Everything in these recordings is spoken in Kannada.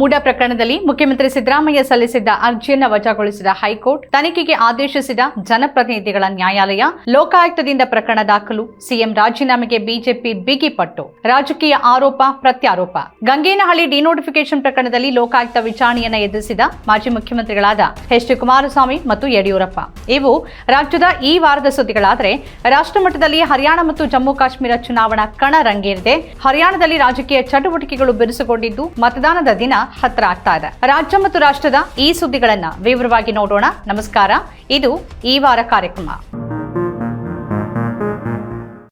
ಮೂಡ ಪ್ರಕರಣದಲ್ಲಿ ಮುಖ್ಯಮಂತ್ರಿ ಸಿದ್ದರಾಮಯ್ಯ ಸಲ್ಲಿಸಿದ್ದ ಅರ್ಜಿಯನ್ನು ವಜಾಗೊಳಿಸಿದ ಹೈಕೋರ್ಟ್ ತನಿಖೆಗೆ ಆದೇಶಿಸಿದ ಜನಪ್ರತಿನಿಧಿಗಳ ನ್ಯಾಯಾಲಯ ಲೋಕಾಯುಕ್ತದಿಂದ ಪ್ರಕರಣ ದಾಖಲು, ಸಿಎಂ ರಾಜೀನಾಮೆಗೆ ಬಿಜೆಪಿ ಬಿಗಿಪಟ್ಟು ರಾಜಕೀಯ ಆರೋಪ, ಪ್ರತ್ಯಾರೋಪ. ಗಂಗೇನಹಳ್ಳಿ ಡಿನೋಟಿಫಿಕೇಶನ್ ಪ್ರಕರಣದಲ್ಲಿ ಲೋಕಾಯುಕ್ತ ವಿಚಾರಣೆಯನ್ನ ಎದುರಿಸಿದ ಮಾಜಿ ಮುಖ್ಯಮಂತ್ರಿಗಳಾದ ಎಚ್ ಡಿ ಕುಮಾರಸ್ವಾಮಿ ಮತ್ತು ಯಡಿಯೂರಪ್ಪ. ಇವು ರಾಜ್ಯದ ಈ ವಾರದ ಸುದ್ದಿಗಳಾದರೆ, ರಾಷ್ಟ್ರಮಟ್ಟದಲ್ಲಿ ಹರಿಯಾಣ ಮತ್ತು ಜಮ್ಮು ಕಾಶ್ಮೀರ ಚುನಾವಣಾ ಕಣ ರಂಗೇರಿದೆ. ಹರಿಯಾಣದಲ್ಲಿ ರಾಜಕೀಯ ಚಟುವಟಿಕೆಗಳು ಬಿರುಸುಗೊಂಡಿದ್ದು, ಮತದಾನದ ದಿನ ಹತ್ರ ಆಗ್ತಾ ಇದೆ. ರಾಜ್ಯ ಮತ್ತು ರಾಷ್ಟ್ರದ ಈ ಸುದ್ದಿಗಳನ್ನ ವಿವರವಾಗಿ ನೋಡೋಣ. ನಮಸ್ಕಾರ. ಇದು ಈ ವಾರ ಕಾರ್ಯಕ್ರಮ.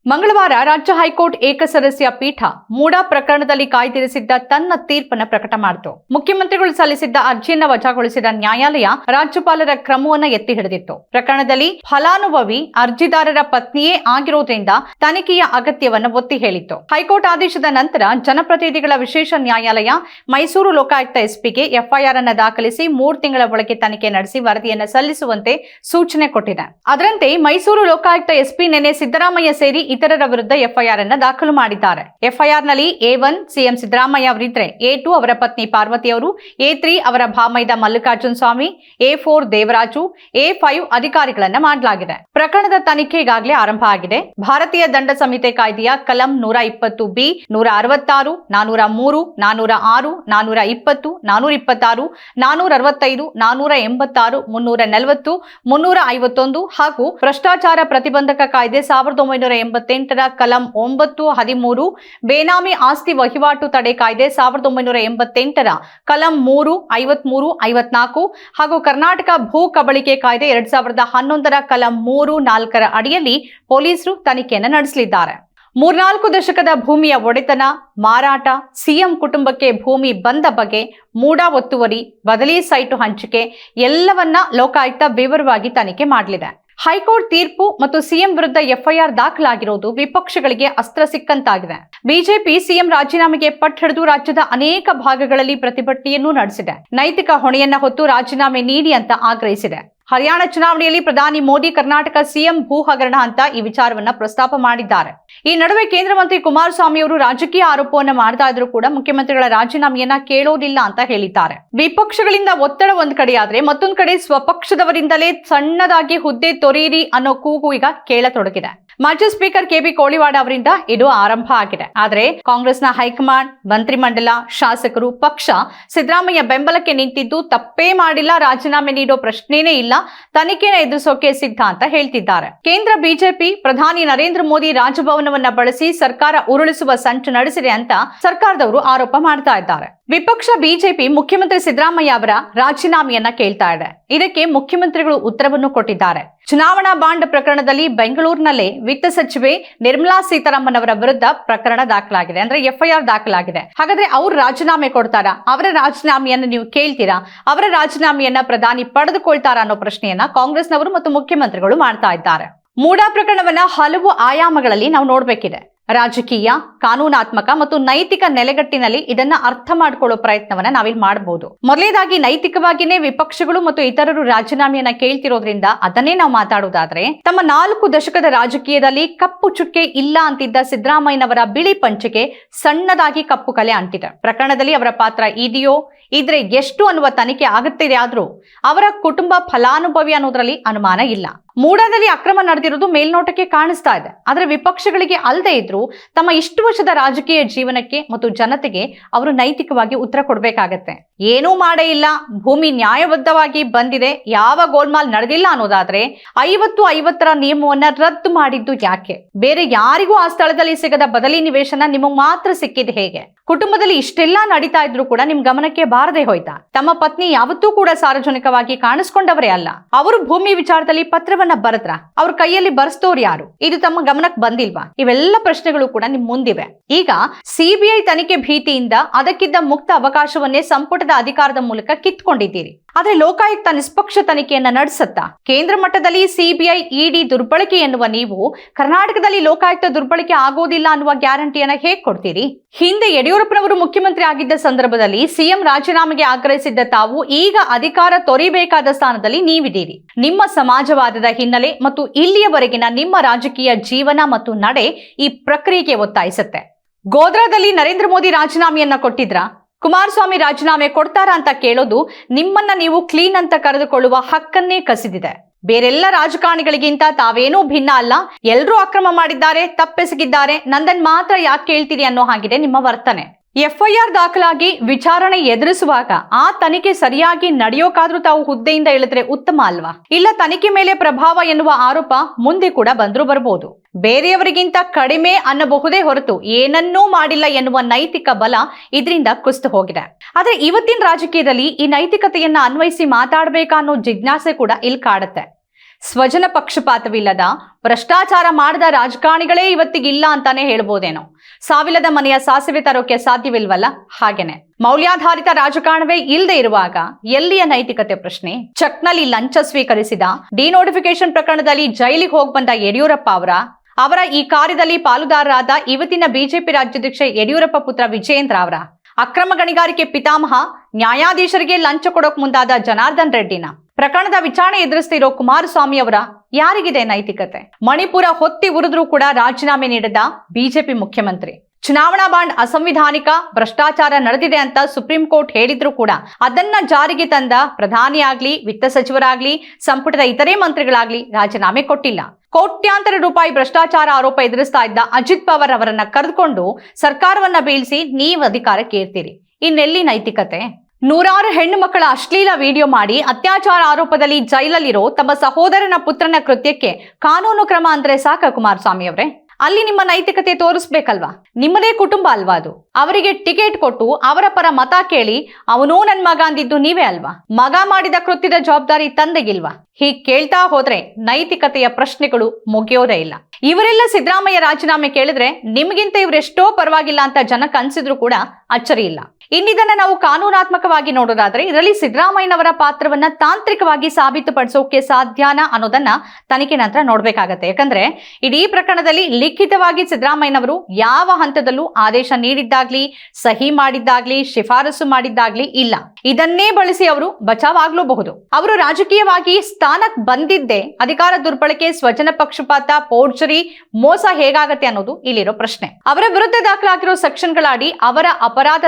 ಮಂಗಳವಾರ ರಾಜ್ಯ ಹೈಕೋರ್ಟ್ ಏಕಸದಸ್ಯ ಪೀಠ ಮೂಡಾ ಪ್ರಕರಣದಲ್ಲಿ ಕಾಯ್ದಿರಿಸಿದ್ದ ತನ್ನ ತೀರ್ಪನ್ನು ಪ್ರಕಟ ಮಾಡಿತು. ಮುಖ್ಯಮಂತ್ರಿಗಳು ಸಲ್ಲಿಸಿದ್ದ ಅರ್ಜಿಯನ್ನು ವಜಾಗೊಳಿಸಿದ ನ್ಯಾಯಾಲಯ ರಾಜ್ಯಪಾಲರ ಕ್ರಮವನ್ನ ಎತ್ತಿ ಹಿಡಿದಿತ್ತು. ಪ್ರಕರಣದಲ್ಲಿ ಫಲಾನುಭವಿ, ಅರ್ಜಿದಾರರ ಪತ್ನಿಯೇ ಆಗಿರುವುದರಿಂದ ತನಿಖೆಯ ಅಗತ್ಯವನ್ನು ಒತ್ತಿ ಹೇಳಿತ್ತು. ಹೈಕೋರ್ಟ್ ಆದೇಶದ ನಂತರ ಜನಪ್ರತಿನಿಧಿಗಳ ವಿಶೇಷ ನ್ಯಾಯಾಲಯ ಮೈಸೂರು ಲೋಕಾಯುಕ್ತ ಎಸ್ಪಿಗೆ ಎಫ್ಐಆರ್ ಅನ್ನು ದಾಖಲಿಸಿ ಮೂರು ತಿಂಗಳ ಒಳಗೆ ತನಿಖೆ ನಡೆಸಿ ವರದಿಯನ್ನು ಸಲ್ಲಿಸುವಂತೆ ಸೂಚನೆ ಕೊಟ್ಟಿದೆ. ಅದರಂತೆ ಮೈಸೂರು ಲೋಕಾಯುಕ್ತ ಎಸ್ಪಿ ನೆನೆ ಸಿದ್ದರಾಮಯ್ಯ ಸೇರಿ ಇತರರ ವಿರುದ್ಧ ಎಫ್ಐಆರ್ ಅನ್ನ ದಾಖಲು ಮಾಡಿದ್ದಾರೆ. ಎಫ್ಐಆರ್ನಲ್ಲಿ ಎ ಒನ್ ಸಿಎಂ ಸಿದ್ದರಾಮಯ್ಯ ಅವರಿದ್ರೆ, ಎ ಟು ಅವರ ಪತ್ನಿ ಪಾರ್ವತಿ ಅವರು ಎ ತ್ರೀ ಅವರ ಭಾಮೈದ Mallikarjun Swami, A four Devaraju, A five ಅಧಿಕಾರಿಗಳನ್ನ ಮಾಡಲಾಗಿದೆ. ಪ್ರಕರಣದ ತನಿಖೆ ಈಗಾಗಲೇ ಆರಂಭ ಆಗಿದೆ. ಭಾರತೀಯ ದಂಡ ಸಂಹಿತೆ ಕಾಯ್ದೆಯ ಕಲಂ ನೂರ ಇಪ್ಪತ್ತು ಬಿ, ನೂರ ಅರವತ್ತಾರು, ನಾನೂರ ಮೂರು, ನಾನೂರ ಆರು, ನಾನೂರ ಇಪ್ಪತ್ತು, ನಾನೂರ ಇಪ್ಪತ್ತಾರು, ನಾನೂರ ಅರವತ್ತೈದು, ನಾನೂರ ಎಂಬತ್ತಾರು, ಮುನ್ನೂರ ನಲವತ್ತು, ಮುನ್ನೂರ ಐವತ್ತೊಂದು ಹಾಗೂ ಭ್ರಷ್ಟಾಚಾರ ಪ್ರತಿಬಂಧಕ ಕಾಯ್ದೆ ಸಾವಿರದ ಒಂಬೈನೂರ ಎಂಬತ್ತೆಂಟರ ಕಲಂ ಒಂಬತ್ತು, ಹದಿಮೂರು, ಬೇನಾಮಿ ಆಸ್ತಿ ವಹಿವಾಟು ತಡೆ ಕಾಯ್ದೆ ಸಾವಿರದ ಒಂಬೈನೂರ ಎಂಬತ್ತೆಂಟರ ಕಲಂ ಮೂರು, ಐವತ್ಮೂರು, ಐವತ್ನಾಲ್ಕು ಹಾಗೂ ಕರ್ನಾಟಕ ಭೂ ಕಬಳಿಕೆ ಕಾಯ್ದೆ ಎರಡ್ ಸಾವಿರದ ಹನ್ನೊಂದರ ಕಲಂ ಮೂರು, ನಾಲ್ಕರ ಅಡಿಯಲ್ಲಿ ಪೊಲೀಸರು ತನಿಖೆಯನ್ನು ನಡೆಸಲಿದ್ದಾರೆ. ಮೂರ್ನಾಲ್ಕು ದಶಕದ ಭೂಮಿಯ ಒಡೆತನ, ಮಾರಾಟ, ಸಿಎಂ ಕುಟುಂಬಕ್ಕೆ ಭೂಮಿ ಬಂದ ಬಗ್ಗೆ ಮೂಡಾ ಒತ್ತುವರಿ, ಬದಲಿ ಸೈಟು ಹಂಚಿಕೆ ಎಲ್ಲವನ್ನ ಲೋಕಾಯುಕ್ತ ವಿವರವಾಗಿ ತನಿಖೆ ಮಾಡಲಿದೆ. ಹೈಕೋರ್ಟ್ ತೀರ್ಪು ಮತ್ತು ಸಿಎಂ ವಿರುದ್ಧ ಎಫ್ಐಆರ್ ದಾಖಲಾಗಿರುವುದು ವಿಪಕ್ಷಗಳಿಗೆ ಅಸ್ತ್ರ ಸಿಕ್ಕಂತಾಗಿದೆ. ಬಿಜೆಪಿ ಸಿಎಂ ರಾಜೀನಾಮೆಗೆ ಪಟ್ಟು ಹಿಡಿದು ರಾಜ್ಯದ ಅನೇಕ ಭಾಗಗಳಲ್ಲಿ ಪ್ರತಿಭಟನೆಯನ್ನು ನಡೆಸಿದೆ. ನೈತಿಕ ಹೊಣೆಯನ್ನ ಹೊತ್ತು ರಾಜೀನಾಮೆ ನೀಡಿ ಅಂತ ಆಗ್ರಹಿಸಿದೆ. ಹರಿಯಾಣ ಚುನಾವಣೆಯಲ್ಲಿ ಪ್ರಧಾನಿ ಮೋದಿ, ಕರ್ನಾಟಕ ಸಿಎಂ ಭೂ ಹಗರಣ ಅಂತ ಈ ವಿಚಾರವನ್ನ ಪ್ರಸ್ತಾಪ ಮಾಡಿದ್ದಾರೆ. ಈ ನಡುವೆ ಕೇಂದ್ರ ಮಂತ್ರಿ ಕುಮಾರಸ್ವಾಮಿ ಅವರು ರಾಜಕೀಯ ಆರೋಪವನ್ನ ಮಾಡ್ತಾ ಕೂಡ ಮುಖ್ಯಮಂತ್ರಿಗಳ ರಾಜೀನಾಮೆಯನ್ನ ಕೇಳೋದಿಲ್ಲ ಅಂತ ಹೇಳಿದ್ದಾರೆ. ವಿಪಕ್ಷಗಳಿಂದ ಒತ್ತಡ ಒಂದ್ ಕಡೆ ಆದ್ರೆ ಮತ್ತೊಂದ್ ಕಡೆ ಸ್ವಪಕ್ಷದವರಿಂದಲೇ ಸಣ್ಣದಾಗಿ ಹುದ್ದೆ ತೊರೆಯಿರಿ ಅನ್ನೋ ಕೂಗು ಈಗ ಕೇಳತೊಡಗಿದೆ. ಮಾಜಿ ಸ್ಪೀಕರ್ ಕೆಬಿ ಕೋಳಿವಾಡ ಅವರಿಂದ ಇದು ಆರಂಭ ಆಗಿದೆ. ಆದರೆ ಕಾಂಗ್ರೆಸ್ನ ಹೈಕಮಾಂಡ್ ಮಂತ್ರಿಮಂಡಲ ಶಾಸಕರು, ಪಕ್ಷ ಸಿದ್ದರಾಮಯ್ಯ ಬೆಂಬಲಕ್ಕೆ ನಿಂತಿದ್ದು ತಪ್ಪೇ ಮಾಡಿಲ್ಲ, ರಾಜೀನಾಮೆ ನೀಡೋ ಪ್ರಶ್ನೆನೇ ಇಲ್ಲ, ತನಿಖೆನ ಎದುರಿಸೋಕೆ ಸಿದ್ಧ ಅಂತ ಹೇಳ್ತಿದ್ದಾರೆ. ಕೇಂದ್ರ ಬಿಜೆಪಿ ಪ್ರಧಾನಿ ನರೇಂದ್ರ ಮೋದಿ ರಾಜಭವನವನ್ನ ಬಳಸಿ ಸರ್ಕಾರ ಉರುಳಿಸುವ ಸಂಚು ನಡೆಸಿದೆ ಅಂತ ಸರ್ಕಾರದವರು ಆರೋಪ ಮಾಡ್ತಾ ಇದ್ದಾರೆ. ವಿಪಕ್ಷ ಬಿಜೆಪಿ ಮುಖ್ಯಮಂತ್ರಿ ಸಿದ್ದರಾಮಯ್ಯ ಅವರ ರಾಜೀನಾಮೆಯನ್ನ ಕೇಳ್ತಾ ಇದೆ. ಇದಕ್ಕೆ ಮುಖ್ಯಮಂತ್ರಿಗಳು ಉತ್ತರವನ್ನು ಕೊಟ್ಟಿದ್ದಾರೆ. ಚುನಾವಣಾ ಬಾಂಡ್ ಪ್ರಕರಣದಲ್ಲಿ ಬೆಂಗಳೂರಿನಲ್ಲೇ ವಿತ್ತ ಸಚಿವೆ ನಿರ್ಮಲಾ ಸೀತಾರಾಮನ್ ಅವರ ವಿರುದ್ಧ ಪ್ರಕರಣ ದಾಖಲಾಗಿದೆ. ಅಂದ್ರೆ ಎಫ್ಐಆರ್ ದಾಖಲಾಗಿದೆ. ಹಾಗಾದ್ರೆ ಅವ್ರು ರಾಜೀನಾಮೆ ಕೊಡ್ತಾರಾ? ಅವರ ರಾಜೀನಾಮೆಯನ್ನು ನೀವು ಕೇಳ್ತೀರಾ? ಅವರ ರಾಜೀನಾಮೆಯನ್ನ ಪ್ರಧಾನಿ ಪಡೆದುಕೊಳ್ತಾರಾ ಅನ್ನೋ ಪ್ರಶ್ನೆಯನ್ನ ಕಾಂಗ್ರೆಸ್ನವರು ಮತ್ತು ಮುಖ್ಯಮಂತ್ರಿಗಳು ಮಾಡ್ತಾ ಇದ್ದಾರೆ. ಮೂಡಾ ಪ್ರಕರಣವನ್ನ ಹಲವು ಆಯಾಮಗಳಲ್ಲಿ ನಾವು ನೋಡ್ಬೇಕಿದೆ. ರಾಜಕೀಯ, ಕಾನೂನಾತ್ಮಕ ಮತ್ತು ನೈತಿಕ ನೆಲೆಗಟ್ಟಿನಲ್ಲಿ ಇದನ್ನ ಅರ್ಥ ಮಾಡಿಕೊಳ್ಳೋ ಪ್ರಯತ್ನವನ್ನ ನಾವಿಲ್ಲಿ ಮಾಡಬಹುದು ಮೊದಲೇದಾಗಿ ನೈತಿಕವಾಗಿನೇ ವಿಪಕ್ಷಗಳು ಮತ್ತು ಇತರರು ರಾಜೀನಾಮೆಯನ್ನ ಕೇಳ್ತಿರೋದ್ರಿಂದ ಅದನ್ನೇ ನಾವು ಮಾತಾಡೋದಾದ್ರೆ, ತಮ್ಮ ನಾಲ್ಕು ದಶಕದ ರಾಜಕೀಯದಲ್ಲಿ ಕಪ್ಪು ಚುಕ್ಕೆ ಇಲ್ಲ ಅಂತಿದ್ದ ಸಿದ್ದರಾಮಯ್ಯನವರ ಬಿಳಿ ಪಂಚೆಗೆ ಸಣ್ಣದಾಗಿ ಕಪ್ಪು ಕಲೆ ಅಂಟಿದೆ. ಪ್ರಕರಣದಲ್ಲಿ ಅವರ ಪಾತ್ರ ಇದೆಯೋ, ಇದ್ರೆ ಎಷ್ಟು ಅನ್ನುವ ತನಿಖೆ ಆಗುತ್ತಿದೆ ಆದ್ರೂ ಅವರ ಕುಟುಂಬ ಫಲಾನುಭವಿ ಅನ್ನೋದ್ರಲ್ಲಿ ಅನುಮಾನ ಇಲ್ಲ. ಮೂಡಾದಲ್ಲಿ ಅಕ್ರಮ ನಡೆದಿರೋದು ಮೇಲ್ನೋಟಕ್ಕೆ ಕಾಣಿಸ್ತಾ ಇದೆ. ಆದರೆ ವಿಪಕ್ಷಗಳಿಗೆ ಅಲ್ಲದೆ ಇದ್ರೂ ತಮ್ಮ ಇಷ್ಟು ವರ್ಷದ ರಾಜಕೀಯ ಜೀವನಕ್ಕೆ ಮತ್ತು ಜನತೆಗೆ ಅವರು ನೈತಿಕವಾಗಿ ಉತ್ತರ ಕೊಡಬೇಕಾಗತ್ತೆ. ಏನೂ ಮಾಡೇ ಇಲ್ಲ. ಭೂಮಿ ನ್ಯಾಯಬದ್ಧವಾಗಿ ಬಂದಿದೆ. ಯಾವ ಗೋಲ್ಮಾಲ್ ನಡೆದಿಲ್ಲ ಅನ್ನೋದಾದ್ರೆ ಐವತ್ತು ಐವತ್ತರ ನಿಯಮವನ್ನ ರದ್ದು ಮಾಡಿದ್ದು ಯಾಕೆ? ಬೇರೆ ಯಾರಿಗೂ ಆ ಸ್ಥಳದಲ್ಲಿ ಸಿಗದ ಬದಲಿ ನಿವೇಶನ ನಿಮಗೆ ಮಾತ್ರ ಸಿಕ್ಕಿದೆ ಹೇಗೆ? ಕುಟುಂಬದಲ್ಲಿ ಇಷ್ಟೆಲ್ಲ ನಡೀತಾ ಇದ್ರು ಕೂಡ ನಿಮ್ ಗಮನಕ್ಕೆ ಬಾರದೆ ಹೋಯ್ತಾ? ತಮ್ಮ ಪತ್ನಿ ಯಾವತ್ತೂ ಕೂಡ ಸಾರ್ವಜನಿಕವಾಗಿ ಕಾಣಿಸ್ಕೊಂಡವರೇ ಅಲ್ಲ. ಅವರು ಭೂಮಿ ವಿಚಾರದಲ್ಲಿ ಪತ್ರವನ್ನ ಬರದ್ರ ಅವ್ರ ಕೈಯಲ್ಲಿ ಬರ್ಸ್ತೋರ್ ಯಾರು? ಇದು ತಮ್ಮ ಗಮನಕ್ಕೆ ಬಂದಿಲ್ವಾ? ಇವೆಲ್ಲ ಪ್ರಶ್ನೆಗಳು ಕೂಡ ನಿಮ್ ಮುಂದಿವೆ. ಈಗ ಸಿಬಿಐ ತನಿಖೆ ಭೀತಿಯಿಂದ ಅದಕ್ಕಿದ್ದ ಮುಕ್ತ ಅವಕಾಶವನ್ನೇ ಸಂಪುಟದ ಅಧಿಕಾರದ ಮೂಲಕ ಕಿತ್ಕೊಂಡಿದ್ದೀರಿ. ಆದ್ರೆ ಲೋಕಾಯುಕ್ತ ನಿಷ್ಪಕ್ಷ ತನಿಖೆಯನ್ನ ನಡೆಸುತ್ತಾ? ಕೇಂದ್ರ ಮಟ್ಟದಲ್ಲಿ ಸಿಬಿಐ ಇಡಿ ದುರ್ಬಳಕೆ ಎನ್ನುವ ನೀವು ಕರ್ನಾಟಕದಲ್ಲಿ ಲೋಕಾಯುಕ್ತ ದುರ್ಬಳಕೆ ಆಗೋದಿಲ್ಲ ಅನ್ನುವ ಗ್ಯಾರಂಟಿಯನ್ನ ಹೇಗ್ ಕೊಡ್ತೀರಿ? ಹಿಂದೆ ಯಡಿಯೂರಪ್ಪನವರು ಮುಖ್ಯಮಂತ್ರಿ ಆಗಿದ್ದ ಸಂದರ್ಭದಲ್ಲಿ ಸಿಎಂ ರಾಜೀನಾಮೆಗೆ ಆಗ್ರಹಿಸಿದ್ದ ತಾವು ಈಗ ಅಧಿಕಾರ ತೊರಿಬೇಕಾದ ಸ್ಥಾನದಲ್ಲಿ ನೀವಿದ್ದೀರಿ. ನಿಮ್ಮ ಸಮಾಜವಾದದ ಹಿನ್ನೆಲೆ ಮತ್ತು ಇಲ್ಲಿಯವರೆಗಿನ ನಿಮ್ಮ ರಾಜಕೀಯ ಜೀವನ ಮತ್ತು ನಡೆ ಈ ಪ್ರಕ್ರಿಯೆಗೆ ಒತ್ತಾಯಿಸುತ್ತೆ. ಗೋಧ್ರಾದಲ್ಲಿ ನರೇಂದ್ರ ಮೋದಿ ರಾಜೀನಾಮೆಯನ್ನ ಕೊಟ್ಟಿದ್ರ? ಕುಮಾರಸ್ವಾಮಿ ರಾಜೀನಾಮೆ ಕೊಡ್ತಾರಾ ಅಂತ ಕೇಳೋದು ನಿಮ್ಮನ್ನ ನೀವು ಕ್ಲೀನ್ ಅಂತ ಕರೆದುಕೊಳ್ಳುವ ಹಕ್ಕನ್ನೇ ಕಸಿದಿದೆ. ಬೇರೆಲ್ಲ ರಾಜಕಾರಣಿಗಳಿಗಿಂತ ತಾವೇನೂ ಭಿನ್ನ ಅಲ್ಲ. ಎಲ್ಲರೂ ಅಕ್ರಮ ಮಾಡಿದ್ದಾರೆ, ತಪ್ಪೆಸಗಿದ್ದಾರೆ. ನಂದನ್ ಮಾತ್ರ ಯಾಕೆ ಕೇಳ್ತೀರಿ ಅನ್ನೋ ಹಾಗಿದೆ ನಿಮ್ಮ ವರ್ತನೆ. ಎಫ್ಐಆರ್ ದಾಖಲಾಗಿ ವಿಚಾರಣೆ ಎದುರಿಸುವಾಗ ಆ ತನಿಖೆ ಸರಿಯಾಗಿ ನಡೆಯೋಕಾದ್ರೂ ತಾವು ಹುದ್ದೆಯಿಂದ ಇಳಿದ್ರೆ ಉತ್ತಮ ಅಲ್ವಾ? ಇಲ್ಲ ತನಿಖೆ ಮೇಲೆ ಪ್ರಭಾವ ಎನ್ನುವ ಆರೋಪ ಮುಂದೆ ಕೂಡ ಬಂದರೂ ಬರಬಹುದು ಬೇರೆಯವರಿಗಿಂತ ಕಡಿಮೆ ಅನ್ನಬಹುದೇ ಹೊರತು ಏನನ್ನೂ ಮಾಡಿಲ್ಲ ಎನ್ನುವ ನೈತಿಕ ಬಲ ಇದರಿಂದ ಕುಸ್ತು ಹೋಗಿದೆ. ಆದ್ರೆ ಇವತ್ತಿನ ರಾಜಕೀಯದಲ್ಲಿ ಈ ನೈತಿಕತೆಯನ್ನ ಅನ್ವಯಿಸಿ ಮಾತಾಡಬೇಕಾ ಅನ್ನೋ ಜಿಜ್ಞಾಸೆ ಕೂಡ ಇಲ್ಲಿ ಕಾಡುತ್ತೆ. ಸ್ವಜನ ಪಕ್ಷಪಾತವಿಲ್ಲದ, ಭ್ರಷ್ಟಾಚಾರ ಮಾಡದ ರಾಜಕಾರಣಿಗಳೇ ಇವತ್ತಿಗಿಲ್ಲ ಅಂತಾನೆ ಹೇಳ್ಬೋದೇನೋ. ಸಾವಿಲ್ಲದ ಮನೆಯ ಸಾಸಿವೆ ತರೋಕೆ ಸಾಧ್ಯವಿಲ್ವಲ್ಲ? ಹಾಗೇನೆ. ಮೌಲ್ಯಾಧಾರಿತ ರಾಜಕಾರಣವೇ ಇಲ್ಲದೆ ಇರುವಾಗ ಎಲ್ಲಿಯ ನೈತಿಕತೆ ಪ್ರಶ್ನೆ? ಚಕ್ನಲ್ಲಿ ಲಂಚ ಸ್ವೀಕರಿಸಿದ ಡಿನೋಟಿಫಿಕೇಶನ್ ಪ್ರಕರಣದಲ್ಲಿ ಜೈಲಿಗೆ ಹೋಗಿ ಬಂದ ಯಡಿಯೂರಪ್ಪ ಅವರ ಅವರ ಈ ಕಾರ್ಯದಲ್ಲಿ ಪಾಲುದಾರರಾದ ಇವತ್ತಿನ ಬಿಜೆಪಿ ರಾಜ್ಯಾಧ್ಯಕ್ಷ ಯಡಿಯೂರಪ್ಪ ಪುತ್ರ ವಿಜಯೇಂದ್ರ ಅವರ ಅಕ್ರಮ ಗಣಿಗಾರಿಕೆ ಪಿತಾಮಹ, ನ್ಯಾಯಾಧೀಶರಿಗೆ ಲಂಚ ಕೊಡೋಕ್ ಮುಂದಾದ ಜನಾರ್ದನ್ ರೆಡ್ಡಿನ. ಪ್ರಕರಣದ ವಿಚಾರಣೆ ಎದುರಿಸ್ತಿರೋ ಕುಮಾರಸ್ವಾಮಿ ಅವರ ಯಾರಿಗಿದೆ ನೈತಿಕತೆ? ಮಣಿಪುರ ಹೊತ್ತಿ ಉರಿದ್ರೂ ಕೂಡ ರಾಜೀನಾಮೆ ನೀಡದ ಬಿಜೆಪಿ ಮುಖ್ಯಮಂತ್ರಿ. ಚುನಾವಣಾ ಬಾಂಡ್ ಅಸಂವಿಧಾನಿಕ ಭ್ರಷ್ಟಾಚಾರ ನಡೆದಿದೆ ಅಂತ ಸುಪ್ರೀಂ ಕೋರ್ಟ್ ಹೇಳಿದ್ರು ಕೂಡ ಅದನ್ನ ಜಾರಿಗೆ ತಂದ ಪ್ರಧಾನಿಯಾಗ್ಲಿ, ವಿತ್ತ ಸಚಿವರಾಗ್ಲಿ, ಸಂಪುಟದ ಇತರೆ ಮಂತ್ರಿಗಳಾಗ್ಲಿ ರಾಜೀನಾಮೆ ಕೊಟ್ಟಿಲ್ಲ. ಕೋಟ್ಯಾಂತರ ರೂಪಾಯಿ ಭ್ರಷ್ಟಾಚಾರ ಆರೋಪ ಎದುರಿಸ್ತಾ ಇದ್ದ ಅಜಿತ್ ಪವಾರ್ ಅವರನ್ನ ಕರೆದುಕೊಂಡು ಸರ್ಕಾರವನ್ನ ಬೀಳಿಸಿ ನೀವು ಅಧಿಕಾರಕ್ಕೆ ಏರ್ತೀರಿ. ಇನ್ನೆಲ್ಲಿ ನೈತಿಕತೆ? ನೂರಾರು ಹೆಣ್ಣು ಮಕ್ಕಳ ಅಶ್ಲೀಲ ವಿಡಿಯೋ ಮಾಡಿ ಅತ್ಯಾಚಾರ ಆರೋಪದಲ್ಲಿ ಜೈಲಲ್ಲಿರೋ ತಮ್ಮ ಸಹೋದರನ ಪುತ್ರನ ಕೃತ್ಯಕ್ಕೆ ಕಾನೂನು ಕ್ರಮ ಅಂದ್ರೆ ಸಾಕ ಕುಮಾರಸ್ವಾಮಿ ಅವರೇ ಅಲ್ಲಿ ನಿಮ್ಮ ನೈತಿಕತೆ ತೋರಿಸ್ಬೇಕಲ್ವಾ? ನಿಮ್ಮದೇ ಕುಟುಂಬ ಅಲ್ವಾ ಅದು? ಅವರಿಗೆ ಟಿಕೆಟ್ ಕೊಟ್ಟು ಅವರ ಪರ ಮತ ಕೇಳಿ, ಅವನೂ ನನ್ ಮಗ ಅಂದಿದ್ದು ನೀವೇ ಅಲ್ವಾ? ಮಗ ಮಾಡಿದ ಕೃತ್ಯದ ಜವಾಬ್ದಾರಿ ತಂದೆಗಿಲ್ವಾ? ಹೀಗ್ ಕೇಳ್ತಾ ಹೋದ್ರೆ ನೈತಿಕತೆಯ ಪ್ರಶ್ನೆಗಳು ಮುಗಿಯೋದೇ ಇಲ್ಲ. ಇವರೆಲ್ಲ ಸಿದ್ದರಾಮಯ್ಯ ರಾಜೀನಾಮೆ ಕೇಳಿದ್ರೆ ನಿಮ್ಗಿಂತ ಇವರೆಷ್ಟೋ ಪರವಾಗಿಲ್ಲ ಅಂತ ಜನ ಕನ್ಸಿದ್ರು ಕೂಡ ಅಚ್ಚರಿ ಇಲ್ಲ. ಇನ್ನಿದನ್ನ ನಾವು ಕಾನೂನಾತ್ಮಕವಾಗಿ ನೋಡೋದಾದ್ರೆ ಇದರಲ್ಲಿ ಸಿದ್ದರಾಮಯ್ಯನವರ ಪಾತ್ರವನ್ನ ತಾಂತ್ರಿಕವಾಗಿ ಸಾಬೀತುಪಡಿಸೋಕೆ ಸಾಧ್ಯನಾ ಅನ್ನೋದನ್ನ ತನಿಖೆ ನಂತರ ನೋಡ್ಬೇಕಾಗತ್ತೆ. ಯಾಕಂದ್ರೆ ಇಡೀ ಪ್ರಕರಣದಲ್ಲಿ ಲಿಖಿತವಾಗಿ ಸಿದ್ದರಾಮಯ್ಯನವರು ಯಾವ ಹಂತದಲ್ಲೂ ಆದೇಶ ನೀಡಿದ್ದಾಗ್ಲಿ, ಸಹಿ ಮಾಡಿದ್ದಾಗ್ಲಿ, ಶಿಫಾರಸು ಮಾಡಿದ್ದಾಗ್ಲಿ ಇಲ್ಲ. ಇದನ್ನೇ ಬಳಸಿ ಅವರು ಬಚಾವ್ ಆಗ್ಲೂಬಹುದು ಅವರು ರಾಜಕೀಯವಾಗಿ ಸ್ಥಾನಕ್ಕೆ ಬಂದಿದ್ದೇ ಅಧಿಕಾರ ದುರ್ಬಳಕೆ, ಸ್ವಜನ ಪಕ್ಷಪಾತ ಪೋರ್ಚರಿ ಮೋಸ ಹೇಗಾಗತ್ತೆ ಅನ್ನೋದು ಇಲ್ಲಿರೋ ಪ್ರಶ್ನೆ. ಅವರ ವಿರುದ್ಧ ದಾಖಲಾಗಿರೋ ಸೆಕ್ಷನ್ಗಳ ಅಡಿ ಅವರ ಅಪರಾಧ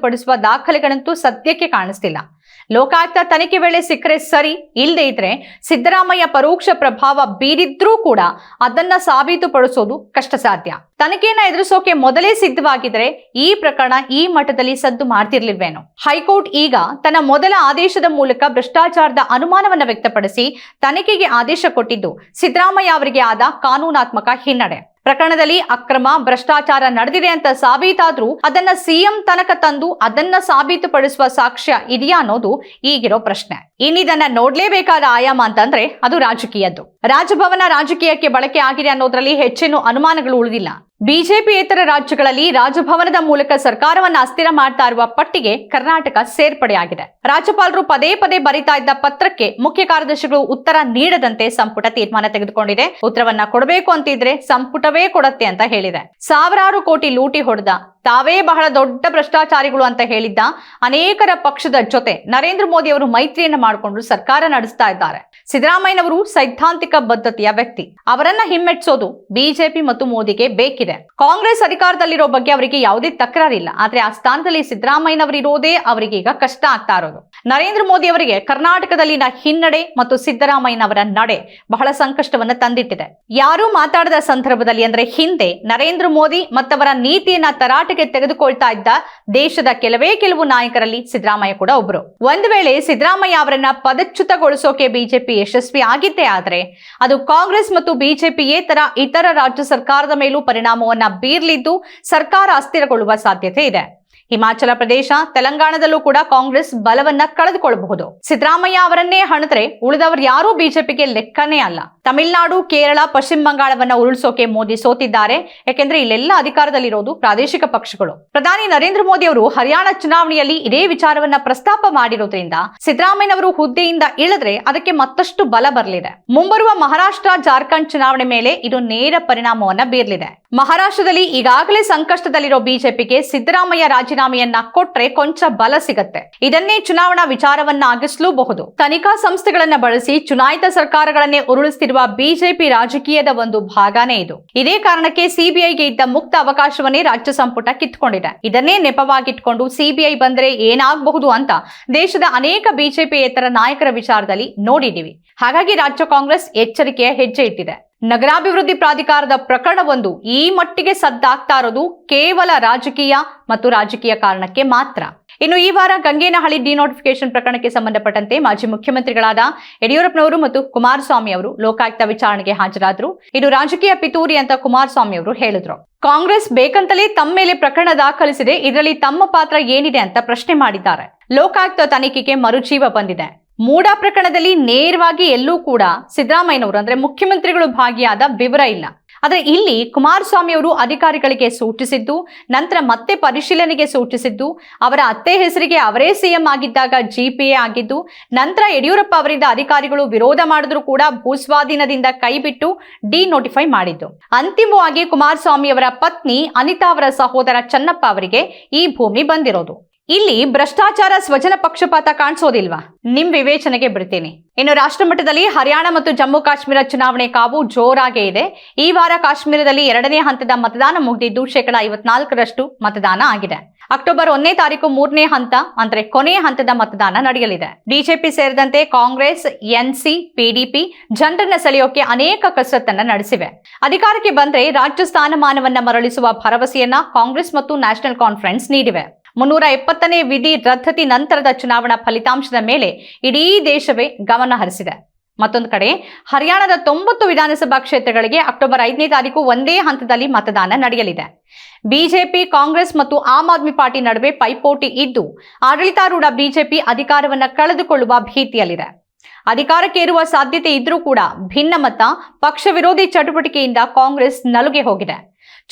ಸಾಬೀತುಪಡಿಸುವ ದಾಖಲೆಗಳಂತೂ ಸದ್ಯಕ್ಕೆ ಕಾಣಿಸ್ತಿಲ್ಲ. ಲೋಕಾಯುಕ್ತ ತನಿಖೆ ವೇಳೆ ಸಿಕ್ಕರೆ ಸರಿ ಇಲ್ಲದೆ ಇದ್ರೆ ಸಿದ್ದರಾಮಯ್ಯ ಪರೋಕ್ಷ ಪ್ರಭಾವ ಬೀರಿದ್ರೂ ಕೂಡ ಅದನ್ನ ಸಾಬೀತುಪಡಿಸೋದು ಕಷ್ಟ ಸಾಧ್ಯ ತನಿಖೆಯನ್ನ ಎದುರಿಸೋಕೆ ಮೊದಲೇ ಸಿದ್ಧವಾಗಿದ್ರೆ ಈ ಪ್ರಕರಣ ಈ ಮಟ್ಟದಲ್ಲಿ ಸದ್ದು ಮಾಡ್ತಿರ್ಲಿಲ್ವೇನೋ? ಹೈಕೋರ್ಟ್ ಈಗ ತನ್ನ ಮೊದಲ ಆದೇಶದ ಮೂಲಕ ಭ್ರಷ್ಟಾಚಾರದ ಅನುಮಾನವನ್ನ ವ್ಯಕ್ತಪಡಿಸಿ ತನಿಖೆಗೆ ಆದೇಶ ಕೊಟ್ಟಿದ್ದು ಸಿದ್ದರಾಮಯ್ಯ ಅವರಿಗೆ ಆದ ಕಾನೂನಾತ್ಮಕ ಹಿನ್ನಡೆ. ಪ್ರಕರಣದಲ್ಲಿ ಅಕ್ರಮ, ಭ್ರಷ್ಟಾಚಾರ ನಡೆದಿದೆ ಅಂತ ಸಾಬೀತಾದ್ರೂ ಅದನ್ನ ಸಿಎಂ ತನಕ ತಂದು ಅದನ್ನ ಸಾಬೀತುಪಡಿಸುವ ಸಾಕ್ಷ್ಯ ಇದೆಯಾ ಅನ್ನೋದು ಈಗಿರೋ ಪ್ರಶ್ನೆ. ಇನ್ನಿದನ್ನ ನೋಡ್ಲೇಬೇಕಾದ ಆಯಾಮ ಅಂತಂದ್ರೆ ಅದು ರಾಜಕೀಯದ್ದು. ರಾಜಭವನ ರಾಜಕೀಯಕ್ಕೆ ಬಳಕೆ ಆಗಿದೆ ಅನ್ನೋದ್ರಲ್ಲಿ ಹೆಚ್ಚೇನು ಅನುಮಾನಗಳು ಉಳಿದಿಲ್ಲ. ಬಿಜೆಪಿಯೇತರ ರಾಜ್ಯಗಳಲ್ಲಿ ರಾಜಭವನದ ಮೂಲಕ ಸರ್ಕಾರವನ್ನು ಅಸ್ಥಿರ ಮಾಡ್ತಾ ಇರುವ ಪಟ್ಟಿಗೆ ಕರ್ನಾಟಕ ಸೇರ್ಪಡೆಯಾಗಿದೆ. ರಾಜ್ಯಪಾಲರು ಪದೇ ಪದೇ ಬರಿತಾ ಇದ್ದ ಪತ್ರಕ್ಕೆ ಮುಖ್ಯ ಕಾರ್ಯದರ್ಶಿಗಳು ಉತ್ತರ ನೀಡದಂತೆ ಸಂಪುಟ ತೀರ್ಮಾನ ತೆಗೆದುಕೊಂಡಿದೆ. ಉತ್ತರವನ್ನ ಕೊಡಬೇಕು ಅಂತಿದ್ರೆ ಸಂಪುಟವೇ ಕೊಡತ್ತೆ ಅಂತ ಹೇಳಿದೆ. ಸಾವಿರಾರು ಕೋಟಿ ಲೂಟಿ ಹೊಡೆದ ತಾವೇ ಬಹಳ ದೊಡ್ಡ ಭ್ರಷ್ಟಾಚಾರಿಗಳು ಅಂತ ಹೇಳಿದ್ದ ಅನೇಕರ ಪಕ್ಷದ ಜೊತೆ ನರೇಂದ್ರ ಮೋದಿ ಅವರು ಮೈತ್ರಿಯನ್ನ ಮಾಡಿಕೊಂಡು ಸರ್ಕಾರ ನಡೆಸ್ತಾ ಇದ್ದಾರೆ. ಸಿದ್ದರಾಮಯ್ಯನವರು ಸೈದ್ಧಾಂತಿಕ ಬದ್ಧತೆಯ ವ್ಯಕ್ತಿ. ಅವರನ್ನ ಹಿಮ್ಮೆಟ್ಸೋದು ಬಿಜೆಪಿ ಮತ್ತು ಮೋದಿಗೆ ಬೇಕಿದೆ. ಕಾಂಗ್ರೆಸ್ ಅಧಿಕಾರದಲ್ಲಿರೋ ಬಗ್ಗೆ ಅವರಿಗೆ ಯಾವುದೇ ತಕರಾರಿಲ್ಲ. ಆದ್ರೆ ಆ ಸ್ಥಾನದಲ್ಲಿ ಸಿದ್ದರಾಮಯ್ಯನವರಿರೋದೇ ಅವರಿಗೆ ಈಗ ಕಷ್ಟ ಆಗ್ತಾ ಇರೋದು. ನರೇಂದ್ರ ಮೋದಿ ಅವರಿಗೆ ಕರ್ನಾಟಕದಲ್ಲಿನ ಹಿನ್ನಡೆ ಮತ್ತು ಸಿದ್ದರಾಮಯ್ಯನವರ ನಡೆ ಬಹಳ ಸಂಕಷ್ಟವನ್ನ ತಂದಿಟ್ಟಿದೆ. ಯಾರು ಮಾತಾಡದ ಸಂದರ್ಭದಲ್ಲಿ ಅಂದ್ರೆ ಹಿಂದೆ ನರೇಂದ್ರ ಮೋದಿ ಮತ್ತವರ ನೀತಿಯನ್ನ ತರಾಟೆಗೆ ತೆಗೆದುಕೊಳ್ತಾ ಇದ್ದ ದೇಶದ ಕೆಲವೇ ಕೆಲವು ನಾಯಕರಲ್ಲಿ ಸಿದ್ದರಾಮಯ್ಯ ಕೂಡ ಒಬ್ರು. ಒಂದು ವೇಳೆ ಸಿದ್ದರಾಮಯ್ಯ ಅವರನ್ನ ಪದಚ್ಯುತಗೊಳಿಸೋಕೆ ಬಿಜೆಪಿ ಯಶಸ್ವಿ ಆಗಿದ್ದೇ ಆದ್ರೆ ಅದು ಕಾಂಗ್ರೆಸ್ ಮತ್ತು ಬಿಜೆಪಿಯೇತರ ಇತರ ರಾಜ್ಯ ಸರ್ಕಾರದ ಮೇಲೂ ಪರಿಣಾಮವನ್ನ ಬೀರ್ಲಿದ್ದು ಸರ್ಕಾರ ಅಸ್ಥಿರಗೊಳ್ಳುವ ಸಾಧ್ಯತೆ ಇದೆ. ಹಿಮಾಚಲ ಪ್ರದೇಶ, ತೆಲಂಗಾಣದಲ್ಲೂ ಕೂಡ ಕಾಂಗ್ರೆಸ್ ಬಲವನ್ನ ಕಳೆದುಕೊಳ್ಳಬಹುದು ಸಿದ್ದರಾಮಯ್ಯ ಅವರನ್ನೇ ಹಣದ್ರೆ ಉಳಿದವರು ಯಾರೂ ಬಿಜೆಪಿಗೆ ಲೆಕ್ಕನೇ ಅಲ್ಲ. ತಮಿಳುನಾಡು, ಕೇರಳ, ಪಶ್ಚಿಮ ಬಂಗಾಳವನ್ನ ಉರುಳಿಸೋಕೆ ಮೋದಿ ಸೋತಿದ್ದಾರೆ. ಯಾಕೆಂದ್ರೆ ಇಲ್ಲೆಲ್ಲ ಅಧಿಕಾರದಲ್ಲಿರೋದು ಪ್ರಾದೇಶಿಕ ಪಕ್ಷಗಳು. ಪ್ರಧಾನಿ ನರೇಂದ್ರ ಮೋದಿ ಅವರು ಹರಿಯಾಣ ಚುನಾವಣೆಯಲ್ಲಿ ಇದೇ ವಿಚಾರವನ್ನ ಪ್ರಸ್ತಾಪ ಮಾಡಿರೋದ್ರಿಂದ ಸಿದ್ದರಾಮಯ್ಯನವರು ಹುದ್ದೆಯಿಂದ ಇಳಿದ್ರೆ ಅದಕ್ಕೆ ಮತ್ತಷ್ಟು ಬಲ ಬರಲಿದೆ. ಮುಂಬರುವ ಮಹಾರಾಷ್ಟ್ರ, ಜಾರ್ಖಂಡ್ ಚುನಾವಣೆ ಮೇಲೆ ಇದು ನೇರ ಪರಿಣಾಮವನ್ನ ಬೀರಲಿದೆ. ಮಹಾರಾಷ್ಟ್ರದಲ್ಲಿ ಈಗಾಗಲೇ ಸಂಕಷ್ಟದಲ್ಲಿರೋ ಬಿಜೆಪಿಗೆ ಸಿದ್ದರಾಮಯ್ಯ ರಾಜೀನಾಮೆಯನ್ನ ಕೊಟ್ರೆ ಕೊಂಚ ಬಲ ಸಿಗತ್ತೆ. ಇದನ್ನೇ ಚುನಾವಣಾ ವಿಚಾರವನ್ನ ವಿಚಾರವನ್ನಾಗಿಸಲೂಬಹುದು. ತನಿಖಾ ಸಂಸ್ಥೆಗಳನ್ನ ಬಳಸಿ ಚುನಾಯಿತ ಸರ್ಕಾರಗಳನ್ನೇ ಉರುಳಿಸುತ್ತಿರುವ ಬಿಜೆಪಿ ರಾಜಕೀಯದ ಒಂದು ಭಾಗನೇ ಇದು. ಇದೇ ಕಾರಣಕ್ಕೆ ಸಿಬಿಐಗೆ ಇದ್ದ ಮುಕ್ತ ಅವಕಾಶವನ್ನೇ ರಾಜ್ಯ ಸಂಪುಟ ಕಿತ್ಕೊಂಡಿದೆ. ಇದನ್ನೇ ನೆಪವಾಗಿಟ್ಕೊಂಡು ಸಿಬಿಐ ಬಂದ್ರೆ ಏನಾಗಬಹುದು ಅಂತ ದೇಶದ ಅನೇಕ ಬಿಜೆಪಿಯೇತರ ನಾಯಕರ ವಿಚಾರದಲ್ಲಿ ನೋಡಿದ್ದೀವಿ. ಹಾಗಾಗಿ ರಾಜ್ಯ ಕಾಂಗ್ರೆಸ್ ಎಚ್ಚರಿಕೆಯ ಹೆಜ್ಜೆ ಇಟ್ಟಿದೆ. ನಗರಾಭಿವೃದ್ಧಿ ಪ್ರಾಧಿಕಾರದ ಪ್ರಕರಣವೊಂದು ಈ ಮಟ್ಟಿಗೆ ಸದ್ದಾಗ್ತಾ ಇರೋದು ಕೇವಲ ರಾಜಕೀಯ ಮತ್ತು ರಾಜಕೀಯ ಕಾರಣಕ್ಕೆ ಮಾತ್ರ. ಇನ್ನು ಈ ವಾರ ಗಂಗೇನಹಳ್ಳಿ ಡಿನೋಟಿಫಿಕೇಶನ್ ಪ್ರಕರಣಕ್ಕೆ ಸಂಬಂಧಪಟ್ಟಂತೆ ಮಾಜಿ ಮುಖ್ಯಮಂತ್ರಿಗಳಾದ ಯಡಿಯೂರಪ್ಪನವರು ಮತ್ತು ಕುಮಾರಸ್ವಾಮಿ ಅವರು ಲೋಕಾಯುಕ್ತ ವಿಚಾರಣೆಗೆ ಹಾಜರಾದರು. ಇದು ರಾಜಕೀಯ ಪಿತೂರಿ ಅಂತ ಕುಮಾರಸ್ವಾಮಿ ಅವರು ಹೇಳಿದ್ರು. ಕಾಂಗ್ರೆಸ್ ಬೇಕಂತಲೇ ತಮ್ಮ ಮೇಲೆ ಪ್ರಕರಣ ದಾಖಲಿಸಿದೆ, ಇದರಲ್ಲಿ ತಮ್ಮ ಪಾತ್ರ ಏನಿದೆ ಅಂತ ಪ್ರಶ್ನೆ ಮಾಡಿದ್ದಾರೆ. ಲೋಕಾಯುಕ್ತ ತನಿಖೆಗೆ ಮರುಜೀವ ಬಂದಿದೆ. ಮೂಡ ಪ್ರಕರಣದಲ್ಲಿ ನೇರವಾಗಿ ಎಲ್ಲೂ ಕೂಡ ಸಿದ್ದರಾಮಯ್ಯನವರು, ಅಂದ್ರೆ ಮುಖ್ಯಮಂತ್ರಿಗಳು ಭಾಗಿಯಾದ ವಿವರ ಇಲ್ಲ. ಆದ್ರೆ ಇಲ್ಲಿ ಕುಮಾರಸ್ವಾಮಿ ಅವರು ಅಧಿಕಾರಿಗಳಿಗೆ ಸೂಚಿಸಿದ್ದು, ನಂತರ ಮತ್ತೆ ಪರಿಶೀಲನೆಗೆ ಸೂಚಿಸಿದ್ದು, ಅವರ ಅತ್ತೆ ಹೆಸರಿಗೆ ಅವರೇ ಸಿಎಂ ಆಗಿದ್ದಾಗ ಜಿಪಿಎ ಆಗಿದ್ದು, ನಂತರ ಯಡಿಯೂರಪ್ಪ ಅವರಿಂದ ಅಧಿಕಾರಿಗಳು ವಿರೋಧ ಮಾಡಿದ್ರು ಕೂಡ ಭೂಸ್ವಾಧೀನದಿಂದ ಕೈಬಿಟ್ಟು ಡಿನೋಟಿಫೈ ಮಾಡಿದ್ದು. ಅಂತಿಮವಾಗಿ ಕುಮಾರಸ್ವಾಮಿ ಅವರ ಪತ್ನಿ ಅನಿತಾ ಅವರ ಸಹೋದರ ಚನ್ನಪ್ಪ ಅವರಿಗೆ ಈ ಭೂಮಿ ಬಂದಿರೋದು. ಇಲ್ಲಿ ಭ್ರಷ್ಟಾಚಾರ ಸ್ವಜನ ಪಕ್ಷಪಾತ ಕಾಣಿಸೋದಿಲ್ವಾ? ನಿಮ್ ವಿವೇಚನೆಗೆ ಬಿಡ್ತೀನಿ. ಇನ್ನು ರಾಷ್ಟ್ರ ಮಟ್ಟದಲ್ಲಿ ಹರಿಯಾಣ ಮತ್ತು ಜಮ್ಮು ಕಾಶ್ಮೀರ ಚುನಾವಣೆ ಕಾವು ಜೋರಾಗೇ ಇದೆ. ಈ ವಾರ ಕಾಶ್ಮೀರದಲ್ಲಿ ಎರಡನೇ ಹಂತದ ಮತದಾನ ಮುಗಿದಿದ್ದು ಶೇಕಡ ಐವತ್ನಾಲ್ಕರಷ್ಟು ಮತದಾನ ಆಗಿದೆ. ಅಕ್ಟೋಬರ್ ಒಂದನೇ ತಾರೀಕು ಮೂರನೇ ಹಂತ, ಅಂದ್ರೆ ಕೊನೆಯ ಹಂತದ ಮತದಾನ ನಡೆಯಲಿದೆ. ಬಿಜೆಪಿ ಸೇರಿದಂತೆ ಕಾಂಗ್ರೆಸ್ ಎನ್ಸಿ ಪಿಡಿಪಿ ಜನರನ್ನ ಸೆಳೆಯೋಕೆ ಅನೇಕ ಕಸರತ್ತನ್ನ ನಡೆಸಿವೆ. ಅಧಿಕಾರಕ್ಕೆ ಬಂದ್ರೆ ರಾಜ್ಯ ಸ್ಥಾನಮಾನವನ್ನ ಮರಳಿಸುವ ಭರವಸೆಯನ್ನ ಕಾಂಗ್ರೆಸ್ ಮತ್ತು ನ್ಯಾಷನಲ್ ಕಾನ್ಫರೆನ್ಸ್ ನೀಡಿವೆ. ಮುನ್ನೂರ ಎಪ್ಪತ್ತನೇ ವಿಧಿ ರದ್ದತಿ ನಂತರದ ಚುನಾವಣಾ ಫಲಿತಾಂಶದ ಮೇಲೆ ಇಡೀ ದೇಶವೇ ಗಮನ ಹರಿಸಿದೆ. ಮತ್ತೊಂದು ಕಡೆ, ಹರಿಯಾಣದ ತೊಂಬತ್ತು ವಿಧಾನಸಭಾ ಕ್ಷೇತ್ರಗಳಿಗೆ ಅಕ್ಟೋಬರ್ ಐದನೇ ತಾರೀಕು ಒಂದೇ ಹಂತದಲ್ಲಿ ಮತದಾನ ನಡೆಯಲಿದೆ. ಬಿಜೆಪಿ, ಕಾಂಗ್ರೆಸ್ ಮತ್ತು ಆಮ್ ಆದ್ಮಿ ಪಾರ್ಟಿ ನಡುವೆ ಪೈಪೋಟಿ ಇದ್ದು, ಆಡಳಿತಾರೂಢ ಬಿಜೆಪಿ ಅಧಿಕಾರವನ್ನು ಕಳೆದುಕೊಳ್ಳುವ ಭೀತಿಯಲ್ಲಿದೆ. ಅಧಿಕಾರಕ್ಕೆ ಇರುವ ಸಾಧ್ಯತೆ ಇದ್ರೂ ಕೂಡ ಭಿನ್ನಮತ ಪಕ್ಷ ವಿರೋಧಿ ಚಟುವಟಿಕೆಯಿಂದ ಕಾಂಗ್ರೆಸ್ ನಲುಗೆ ಹೋಗಿದೆ.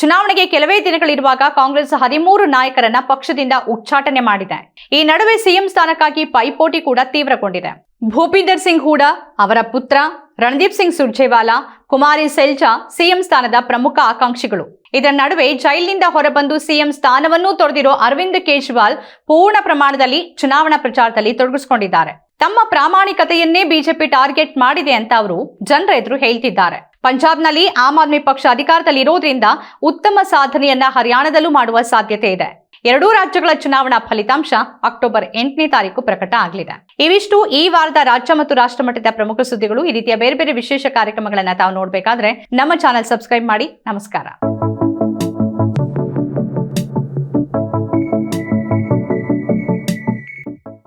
ಚುನಾವಣೆಗೆ ಕೆಲವೇ ದಿನಗಳಿರುವಾಗ ಕಾಂಗ್ರೆಸ್ ಹದಿಮೂರು ನಾಯಕರನ್ನ ಪಕ್ಷದಿಂದ ಉಚ್ಚಾಟನೆ ಮಾಡಿದೆ. ಈ ನಡುವೆ ಸಿಎಂ ಸ್ಥಾನಕ್ಕಾಗಿ ಪೈಪೋಟಿ ಕೂಡ ತೀವ್ರಗೊಂಡಿದೆ. ಭೂಪಿಂದರ್ ಸಿಂಗ್ ಹೂಡಾ, ಅವರ ಪುತ್ರ ರಣದೀಪ್ ಸಿಂಗ್ ಸುರ್ಜೇವಾಲಾ, ಕುಮಾರಿ ಸೆಲ್ಜಾ ಸಿಎಂ ಸ್ಥಾನದ ಪ್ರಮುಖ ಆಕಾಂಕ್ಷಿಗಳು. ಇದರ ನಡುವೆ ಜೈಲಿನಿಂದ ಹೊರಬಂದು ಸಿಎಂ ಸ್ಥಾನವನ್ನೂ ತೊರೆದಿರೋ ಅರವಿಂದ್ ಕೇಜ್ರಿವಾಲ್ ಪೂರ್ಣ ಪ್ರಮಾಣದಲ್ಲಿ ಚುನಾವಣಾ ಪ್ರಚಾರದಲ್ಲಿ ತೊಡಗಿಸಿಕೊಂಡಿದ್ದಾರೆ. ತಮ್ಮ ಪ್ರಾಮಾಣಿಕತೆಯನ್ನೇ ಬಿಜೆಪಿ ಟಾರ್ಗೆಟ್ ಮಾಡಿದೆ ಅಂತ ಅವರು ಜನರ ಎದುರು ಹೇಳ್ತಿದ್ದಾರೆ. ಪಂಜಾಬ್ನಲ್ಲಿ ಆಮ್ ಆದ್ಮಿ ಪಕ್ಷ ಅಧಿಕಾರದಲ್ಲಿ ಇರೋದ್ರಿಂದ ಉತ್ತಮ ಸಾಧನೆಯನ್ನ ಹರಿಯಾಣದಲ್ಲೂ ಮಾಡುವ ಸಾಧ್ಯತೆ ಇದೆ. ಎರಡೂ ರಾಜ್ಯಗಳ ಚುನಾವಣಾ ಫಲಿತಾಂಶ ಅಕ್ಟೋಬರ್ ಎಂಟನೇ ತಾರೀಕು ಪ್ರಕಟ ಆಗಲಿದೆ. ಇವಿಷ್ಟು ಈ ವಾರದ ರಾಜ್ಯ ಮತ್ತು ರಾಷ್ಟ್ರ ಮಟ್ಟದ ಪ್ರಮುಖ ಸುದ್ದಿಗಳು. ಈ ರೀತಿಯ ಬೇರೆ ಬೇರೆ ವಿಶೇಷ ಕಾರ್ಯಕ್ರಮಗಳನ್ನ ತಾವು ನೋಡಬೇಕಾದ್ರೆ ನಮ್ಮ ಚಾನೆಲ್ ಸಬ್ಸ್ಕ್ರೈಬ್ ಮಾಡಿ. ನಮಸ್ಕಾರ.